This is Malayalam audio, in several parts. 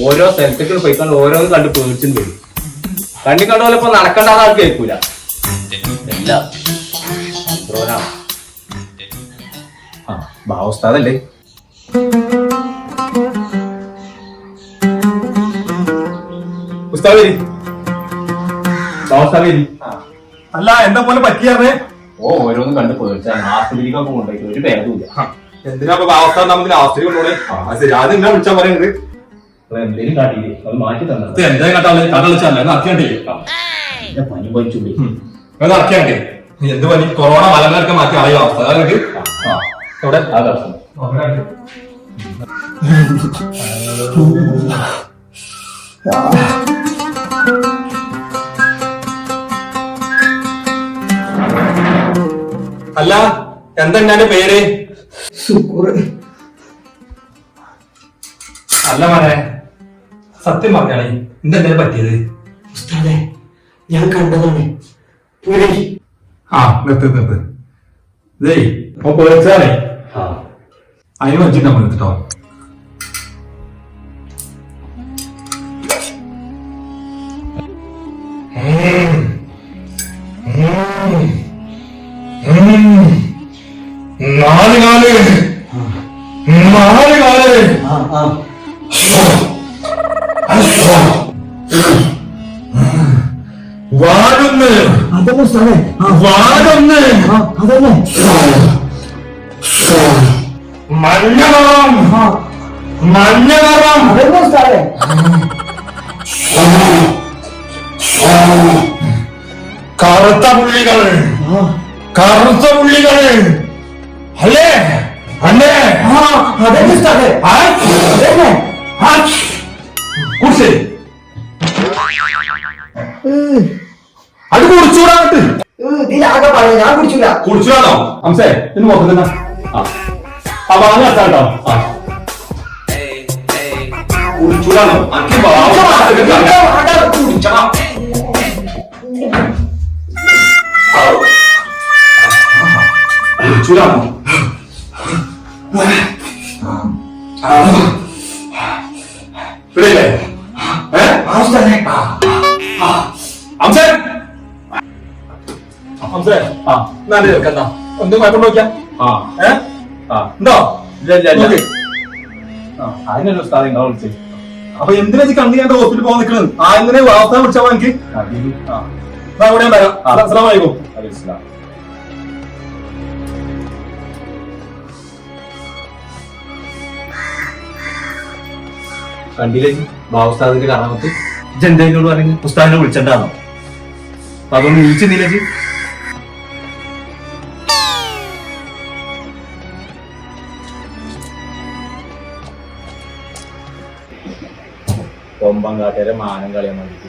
ഓരോ സ്ഥലത്തേക്ക് പോയിക്കൊണ്ട് ഓരോന്ന് കണ്ട് പേടിച്ചും വരും. കണ്ണി കണ്ട പോലെ ഇപ്പൊ നടക്കണ്ട ആൾക്ക് കേൾക്കൂല. ആ ഭാവസ്ഥാതല്ലേ ഉസ്താവേരി ഭാവസ്ഥാവേരി അല്ല എന്താ പോലെ പറ്റിയാറേ ഓ ഓരോന്നും കണ്ട് പേടിച്ചാണ് ആസ്പത്രിക്കൊക്കെ കൊണ്ടുപോയിട്ട് ഒരു ഭേദമില്ല എന്തിനാ ഭാവസ്ഥ നമുക്ക് അവസ്ഥ കൊണ്ടുപോണേ? ആ ശരി. അത് എന്നാ വിളിച്ചാ പറയുന്നത് എന്തെങ്കിലും കാട്ടിയില്ലേ? അത് മാറ്റി ഇത് തന്നത് എന്താ കട്ടാ കഥ വിളിച്ചല്ലേ നടത്തിയാണ്ടേ എന്റെ പനി പഴിച്ചുള്ളി അത്യാണ്ടേ എന്ത് പനി? കൊറോണ മലനിരക്കെ മാറ്റി ആയ അവസ്ഥ. അതായത് ദർശനം അല്ല എന്താ എന്റെ പേര്? അല്ല മോനെ. സത്യം പറഞ്ഞാണേ എന്താ എന്തേലും പറ്റിയത്? ഉസ്താദെ ഞാൻ കണ്ടതാണ്. ആ നിർത്ത് നിർത്ത്. ഇതേ പേടിച്ചാലേ ആ. അതിന് വെച്ചിട്ട് നമ്മൾ എടുത്തിട്ടോ? നാല് കാൽ. നാല് കാൽ. വാടൊന്ന്. അതന്നെ വാടൊന്ന്. ആ അതന്നെ മഞ്ഞളം ആ. മഞ്ഞളം അതന്നെ ഉസ്താദെ കറുത്ത പുള്ളികൾ. കറുത്ത പുള്ളികൾ. അല്ലേ? അല്ലേ? അതന്നെ ആ? അതന്നെ? കുടിച്ചേ. അത് കുടിച്ചൂടാ ഏഹ്, ഇതിലാകെ പറയാം ഞാൻ കുടിച്ചില്ല കുടിച്ചൂടാണോ അംസേ ഇന്ന് മൊത്തം ആ. ആ വാങ്ങ കേട്ടോ. ആ. കുടിച്ചൂടാണോ അനക്ക് ബാബു കുടിച്ചണം. കുടിച്ചൂടാണോ ഇവിടെയില്ലേ എന്നാ കേൾക്കണ്ട ഒന്ന് കുഴപ്പം നോക്കിയാ? ഉണ്ടോ അതിനൊരു ഉസ്താദ് നിങ്ങൾ വിളിച്ചത് അപ്പൊ എന്തിനാ കണ്ണു ഞാൻ ഹോസ്പിറ്റലിൽ പോകാൻ നിൽക്കുന്നത് ആ ഇങ്ങനെ വാർത്ത വിളിച്ചാൽ എനിക്ക് ആ. ഞാൻ വരാം. അലൈഹി സ്വലാം. കണ്ടില്ലേ ബാബുസ്താദിന്റെ കാരണമത്ത് ജന്തേനോട് പറഞ്ഞു പുസ്തകങ്ങൾ വിളിച്ചിട്ടുണ്ടാണോ അപ്പൊ അതൊന്നും വിളിച്ചിരുന്നില്ല കൊമ്പം കാട്ടേരെ മാനം കളിയാൻ വേണ്ടിട്ട്.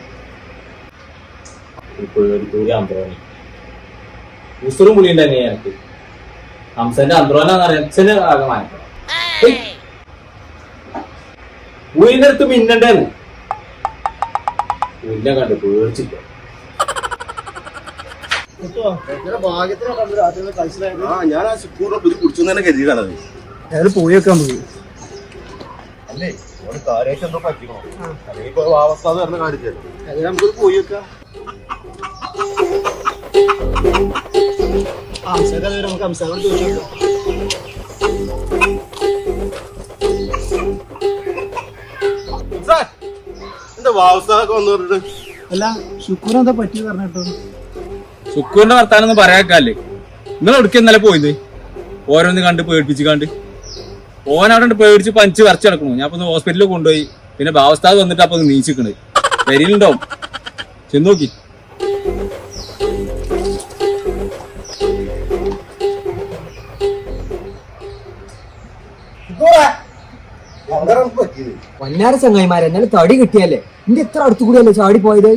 പേടിത്തൂരി അന്ത്രോണി ഉസുറും പുളിയും തന്നെ എനിക്ക്. ഹംസന്റെ അന്ത്രോനാന്ന് അറിയാം. അച്ഛന് ആകെ മാനിക്കണം പുലിന്റെ അടുത്ത് മിന്നണ്ടേന്ന്. പുല്ലെ കണ്ടു പേടിച്ചില്ല ഞാൻ ആ സുക്കൂറിനെ പുതിയ കുടിച്ചു തന്നെ കരുതിയതാണത് അയാൾ പോയൊക്കെ പോയി അല്ലേ? ഓന് കാര്യമായിട്ട് എന്തോ പറ്റിക്കണോ? അല്ലെങ്കിൽ ഇപ്പൊ അവസ്ഥ പറഞ്ഞ കാര്യത്തില്ല അത് നമുക്ക് പോയി വെക്കാം. നമുക്ക് അംശങ്ങളോട് ചോദിച്ചു പറഞ്ഞിട്ട് അല്ല ശുക്കൂർ എന്താ പറ്റി പറഞ്ഞിട്ടോ? വർത്താനൊന്നും പറയാക്കല്ലേ? നിങ്ങൾ എടുക്ക ഇന്നലെ പോയത്? ഓരോന്ന് കണ്ട് പേടിപ്പിച്ച് കണ്ട്. ഓനവിടെ പേടിച്ച് പഞ്ച് വരച്ച് കിടക്കണു ഞാൻ അപ്പൊ ഹോസ്പിറ്റലിൽ കൊണ്ടുപോയി. പിന്നെ ഭാവസ്ഥാത് വന്നിട്ട് അപ്പൊ നീച്ചിക്കണ്. വരിലുണ്ടാവും. ചെന്ന് നോക്കി. വന്നാര ചങ്ങായിമാരെ എന്നാലും തടി കിട്ടിയല്ലേ? നിന്റെ എത്ര അടുത്ത് കൂടിയല്ലേ ചാടി പോയത്?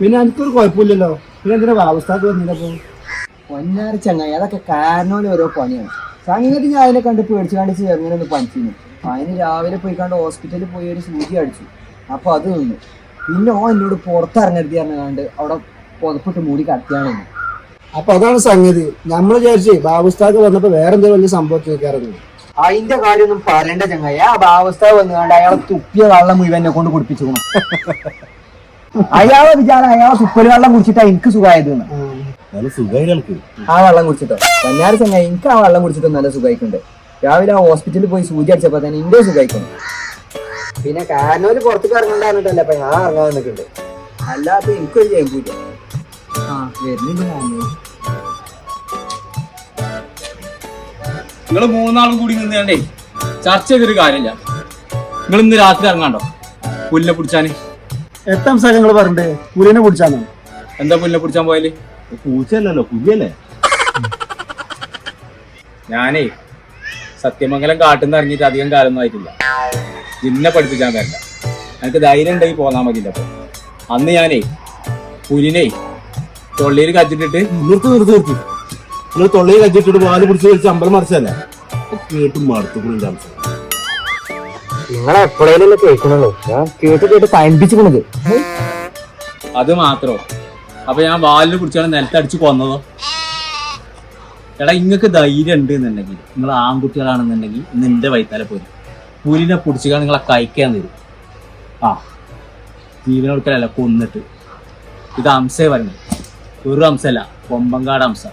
പിന്നെ എനിക്കൊരു കുഴപ്പമില്ലല്ലോ. പിന്നെ എന്തിനാ അവസ്ഥക്ക് വന്നില്ലപ്പോ വന്നാര ചങ്ങായി അതൊക്കെ കാരണോലെ ഓരോ പണിയാണ്. സംഗതി ഞാൻ അതിനെ കണ്ട് പേടിച്ചു കണ്ട് ചെറുങ്ങനെ ഒന്ന് പനിച്ചിരുന്നു അതിന് രാവിലെ പോയി കണ്ട് ഹോസ്പിറ്റലിൽ പോയി ഒരു സൂചി അടിച്ചു. അപ്പൊ അത് നിന്നു പിന്നെ ഓ എന്നോട് പുറത്തിറങ്ങരുത് കണ്ട് അവിടെ പുതപ്പിട്ട് മൂടി കത്തിയാണെന്ന് അപ്പൊ അതാണ് സംഗതി. നമ്മൾ വിചാരിച്ചേ ബാബുസ്താക്ക് വന്നപ്പോ വേറെന്തെങ്കിലും വലിയ സംഭവം കേൾക്കാറുണ്ട് അതിന്റെ കാര്യമൊന്നും പറയണ്ട ചങ്ങായി. ആ ഭാവസ്ഥ വന്നുകൊണ്ട് അയാളെ തുപ്പിയ വെള്ളം മുഴുവൻ എന്നെ കൊണ്ട് കുടിപ്പിച്ചു അയാളെ വിചാരം അയാളെ സുപ്പര് വെള്ളം കുടിച്ചിട്ടാ എനിക്ക് സുഖമായത് നല്ല സുഖമായി ആ വെള്ളം കുടിച്ചിട്ടോ. പഞ്ഞാറ് ചങ്ങായി എനിക്ക് ആ വെള്ളം കുടിച്ചിട്ട് നല്ല സുഖമായിക്കുണ്ട് രാവിലെ ആ ഹോസ്പിറ്റലിൽ പോയി സൂചി അടിച്ചപ്പോ തന്നെ എന്റെ സുഖമായിക്കുന്നു പിന്നെ കാരണവര് പുറത്തേക്ക് ഇറങ്ങണ്ടാന്നിട്ടല്ലേ അപ്പൊ ഞാൻ ഇറങ്ങാൻ നിൽക്കുന്നുണ്ട് അല്ലാതെ എനിക്കൊരു ചെയ്യുമ്പൂല്ല ആ വരുന്നുണ്ട്. നിങ്ങൾ മൂന്നാളും കൂടി നിന്നേ ചർച്ച ചെയ്തൊരു കാര്യമില്ല. നിങ്ങൾ ഇന്ന് രാത്രി ഇറങ്ങാണ്ടോ? പുല്ലിനെ പിടിച്ചാന്. എത്താം സാർ നിങ്ങൾ പറഞ്ഞേ പുലിനെ പിടിച്ചാന്ന്. എന്താ പുല്ലിനെ പിടിച്ചാൻ പോയാൽ? പൂച്ചയല്ലല്ലോ പുല്ലല്ലേ ഞാനേ സത്യമംഗലം കാട്ടുന്ന ഇറങ്ങിയിട്ട് അധികം കാലമൊന്നും ആയിട്ടില്ല. ജിന്നെ പഠിപ്പിക്കാൻ വരണ്ട. എനിക്ക് ധൈര്യം ഉണ്ടെങ്കിൽ പോന്നാ മതി അപ്പൊ അന്ന് ഞാനേ പുലിനെ തൊള്ളിയിൽ കച്ചിട്ടിട്ട് നിർത്തി നിർത്തി നിർത്തി. നിങ്ങൾ തൊള്ളയിൽ കച്ചിട്ടിട്ട് വാൽ പിടിച്ച് കഴിച്ച് അമ്പലം മറിച്ചല്ലേ കേട്ട് മടുത്തു കൂടി നിങ്ങൾ എപ്പോഴേലും കേൾക്കണല്ലോ ഞാൻ കേട്ട് കേട്ട് പയൻപിച്ചിക്കണത് അത് മാത്രോ? അപ്പൊ ഞാൻ വാലിന് പിടിച്ചാണ് നിലത്തടിച്ച് കൊന്നതോ? എടാ ഇങ്ങക്ക് ധൈര്യം ഉണ്ട് എന്നുണ്ടെങ്കിൽ നിങ്ങൾ ആൺകുട്ടികളാണെന്നുണ്ടെങ്കിൽ നിന്റെ എന്റെ വൈത്താലെ പോരും. പുലിനെ പിടിച്ചാൽ നിങ്ങളെ കഴിക്കാൻ തരും ആ ജീവനൊടുക്കലല്ല കൊന്നിട്ട്. ഇത് അംസേ പറഞ്ഞു ഒരു അംസല്ല കൊമ്പങ്കാട് അംസ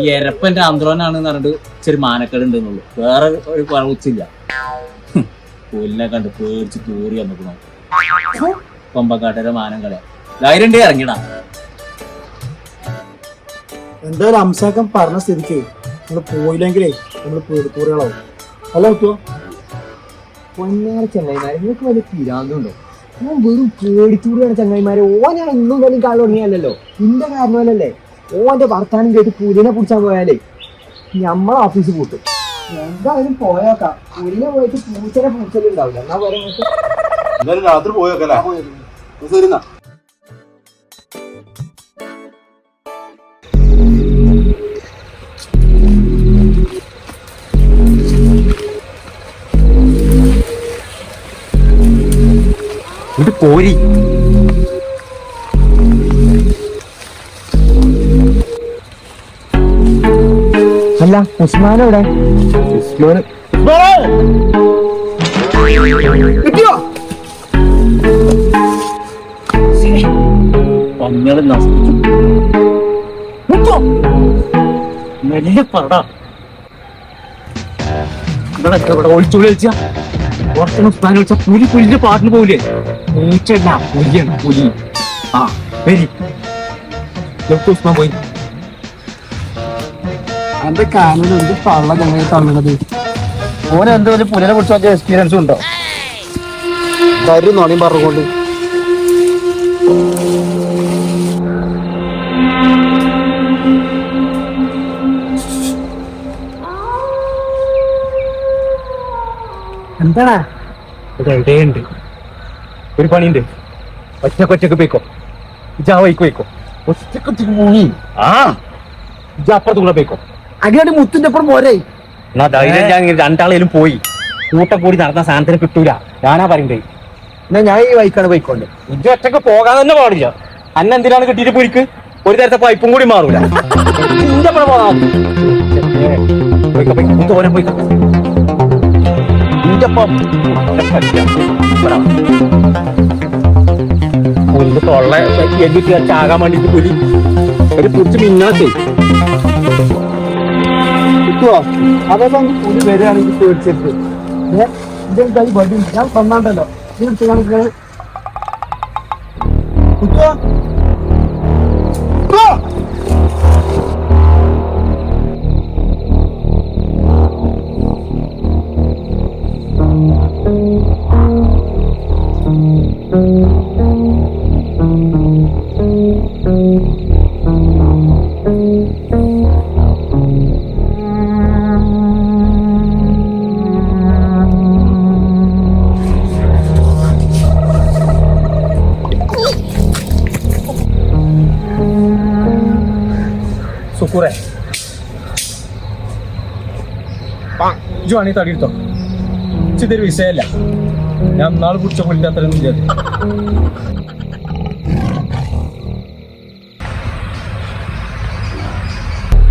ഈ എരപ്പന്റെ ആന്ധ്രോനാണെന്ന് പറഞ്ഞിട്ട് ചെറിയ മാനക്കേട് ഉണ്ടെന്നുള്ളൂ. വേറെ ഒരു കുഴപ്പമില്ല പുല്ലിനെ കണ്ട് പേടിച്ച് തൂറി വന്നിക്കണോ. കൊമ്പങ്കാട്ടരെ മാനങ്ങളെ കളയാ. ധൈര്യം ഉണ്ടെങ്കിൽ ഇറങ്ങിടാ. എന്തായാലും അംസാക്കം പറഞ്ഞ സ്ഥിതിക്ക്? നമ്മൾ പോയില്ലെങ്കിലേ നമ്മൾ പേടിത്തൂറുകളാവും അല്ല കിട്ടുമോ പൊന്നാര ചങ്ങായിമാരെ നിങ്ങൾക്ക് വലിയ പിരാന്തുണ്ടോ ഞാൻ വെറും പേടിത്തൂറാണ് ചങ്ങായിമാരെ. ഓനാ ഇന്നും തന്നെ കാലം തുടങ്ങിയല്ലോ ഇന്റെ കാരണമല്ലല്ലേ ഓന്റെ വർത്താനം കേട്ട് പുലിനെ പിടിച്ചാൻ പോയാലേ നമ്മളെ ഓഫീസ് പൂട്ടും. എന്തായാലും പോയേക്കാം. പുലിനെ പോയിട്ട് പൂച്ചനെ പൂച്ചലുണ്ടാവില്ല. എന്നാ പറയാ എന്തായാലും രാത്രി പോയോക്കല്ലേ ശരി എന്നാ. ഇത് പോരി. അല്ല ഉസ്മാൻ എവിടെ? ഉസ്മാൻ കിട്ടിയോ? പറടാ. ഇവിടെ ഇവിടെ ഒളിച്ചു വിളിച്ച പുറത്തുനിന്ന് ഉസ്മാൻ വിളിച്ച പുലി പുലിന്റെ പാട്ടിന് പോവില്ലേ? പൂച്ചല്ല പുലിയാണ് പുലി. ആ വരി. എവിടെ ഉസ്മാൻ പോയി. അന്റെ കാനൽ എന്ത് പള്ള ഞങ്ങൾ തള്ളണത് ഓന് എന്തോ ഒരു പുലിനെ കുറിച്ച് എക്സ്പീരിയൻസ് ഉണ്ടോ? തരും നോണിയും പറഞ്ഞുകൊണ്ട്. എന്താടാ? ഇതെവിടെയുണ്ട് ഒരു പണിയുണ്ട്. ഒറ്റയ്ക്ക് ഒറ്റയ്ക്ക് പോയിക്കോ. ഇജാ വൈക്ക് പോയിക്കോ ഒറ്റയ്ക്ക് ഒറ്റയ്ക്ക് പോയി ആ. ഇജാ അപ്പുറത്തുകൂടെ പോയിക്കോ. അങ്ങോട്ട് മുത്തിന്റെ അപ്പുറം പോരേ. എന്നാ ധൈര്യം ഞാൻ രണ്ടാളേലും പോയി. കൂട്ടം കൂടി നടന്ന സാധനത്തിന് കിട്ടൂല. ഞാനാ പറയണ്ടേ? എന്നാ ഞാൻ ഈ വൈക്കാണ് പോയിക്കൊണ്ട്. ഇത് ഒറ്റയ്ക്ക് പോകാൻ തന്നെ പാടില്ല. അന്ന എന്തിനാണ് കിട്ടിയിട്ട് പോയിക്ക്? ഒരു തരത്തെ പൈപ്പും കൂടി മാറൂല. ഇന്റെ അപ്പുറം പോകാൻ. പോയിക്കോ. ഇന്റെ. പുല്ല് തൊള്ള ചാകാൻ വേണ്ടിട്ട് പുലി ഒരു പിടിച്ച് മിന്നാത്തേ കിട്ടുവോ അതൊക്കെ പുലി വരികയാണെങ്കിൽ പേടിച്ചിട്ട് കൈ വടി? ഞാൻ തന്നാണ്ടല്ലോ. ഇത് എടുത്ത് സുക്കൂറെ ജോണി തടിയെടുത്തോ. ഇതൊരു വിഷയമല്ല ഞാൻ നാളെ പിടിച്ച പുല്ലിന്റെ അത്രയൊന്നും വിചാരിച്ചു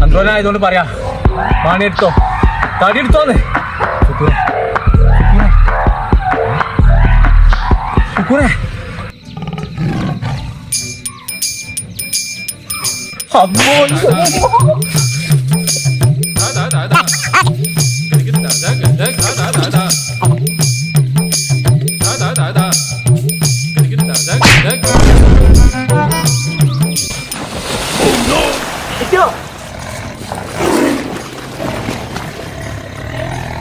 അന്ത്രോനായതുകൊണ്ട് പറയാ വാണി എടുത്തോ തടി എടുത്തോന്ന് ശുക്കൂറെ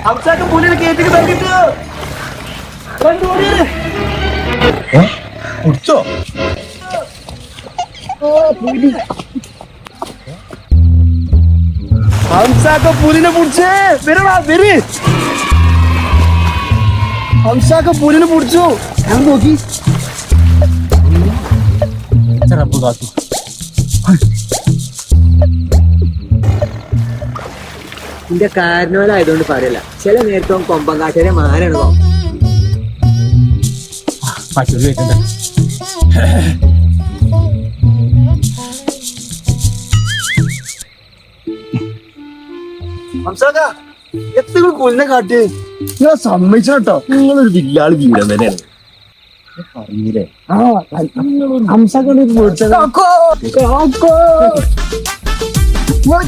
അവസാനം പുലിനെ കേട്ടിട്ട് തട്ടിട്ട് കുടിച്ചോ ഹംസാക്ക പുലിനെ പിടിച്ചേ. വരടാ വര്. ഹംസാക്ക പുലിനെ പിടിച്ചു. ഞാൻ നോക്കി. നിന്റെ കാരണവനായതുകൊണ്ട് പറയല ചില നേരത്തും കൊമ്പങ്കാട്ടിനെ മാരണോ ഹംസാക്ക എത്ര കാട്ടി. ഞാൻ സമ്മതിച്ചോട്ടോ. നിങ്ങളൊരു വില്ലാൾ വീരം തന്നെയാണ്. പറഞ്ഞില്ലേ? ആ ഹംസാക്കൊണ്ട് പിടിച്ചത്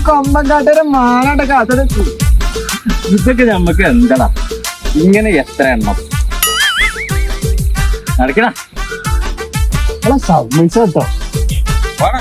കൊമ്പങ്കാട്ടിനെ മാനാട്ട കാത്തത്. ഇതൊക്കെ നമ്മക്ക് എന്താടാ? ഇങ്ങനെ എത്ര എണ്ണം? നടക്കണ? സമ്മതിച്ചോട്ടോ. പോടാ